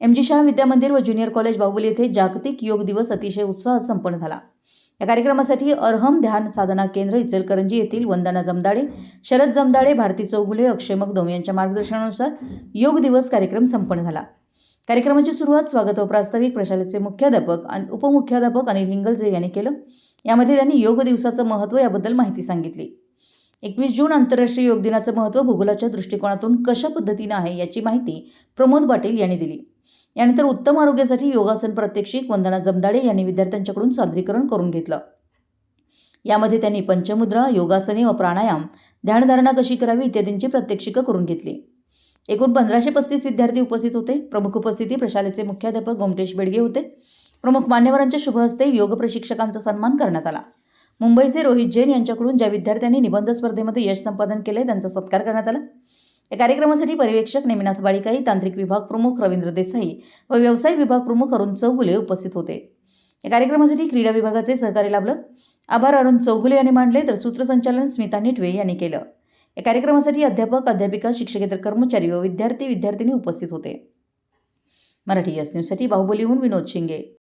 M G Shah विद्यामंदिर व junior college Baahubali येथे जागतिक योग दिवस अतिशय उत्साहात संपन्न झाला. या कार्यक्रमासाठी अर्हम ध्यान साधना केंद्र इचलकरंजी येथील वंदना जमदाडे शरद जमदाडे भारती चौगुले अक्षय मगदम यांच्या मार्गदर्शनानुसार योग दिवस कार्यक्रम संपन्न झाला. कार्यक्रमाची सुरुवात स्वागत व प्रास्ताविक प्रशालेचे मुख्याध्यापक आणि उपमुख्याध्यापक अनिल हिंगलजे यांनी केलं. यामध्ये त्यांनी योग दिवसाचं महत्त्व याबद्दल माहिती सांगितली. एकवीस जून आंतरराष्ट्रीय योग दिनाचं महत्त्व भूगोलाच्या दृष्टिकोनातून कशा पद्धतीनं आहे याची माहिती प्रमोद पाटील यांनी दिली. यानंतर उत्तम आरोग्यासाठी योगासन प्रात्यक्षिक वंदना जमदाडे यांनी विद्यार्थ्यांच्याकडून सादरीकरण करून घेतलं. यामध्ये त्यांनी पंचमुद्रा योगासने व प्राणायाम ध्यानधारणा कशी करावी इत्यादींची प्रात्यक्षिकं करून घेतली. एकूण पंधराशे पस्तीस विद्यार्थी उपस्थित होते. प्रमुख उपस्थिती प्रशालेचे मुख्याध्यापक गोमटेश बेडगे होते. प्रमुख मान्यवरांच्या शुभ हस्ते योग प्रशिक्षकांचा सन्मान करण्यात आला. मुंबईचे रोहित जैन यांच्याकडून ज्या विद्यार्थ्यांनी निबंध स्पर्धेमध्ये यश संपादन केले त्यांचा सत्कार करण्यात आला. या कार्यक्रमासाठी पर्यवेक्षक नेमिनाथ बाळिकाही तांत्रिक विभाग प्रमुख रवींद्र देसाई व व्यवसाय विभाग प्रमुख अरुण चौगुले उपस्थित होते. या कार्यक्रमासाठी क्रीडा विभागाचे सहकार्य लाभलं. आभार अरुण चौगुले यांनी मांडले तर सूत्रसंचालन स्मिता निटवे यांनी केलं. या कार्यक्रमासाठी अध्यापक अध्यापिका शिक्षकेतर कर्मचारी व विद्यार्थी विद्यार्थिनी उपस्थित होते. मराठी यस न्यूजसाठी बाहुबलीहून विनोद शिंगे.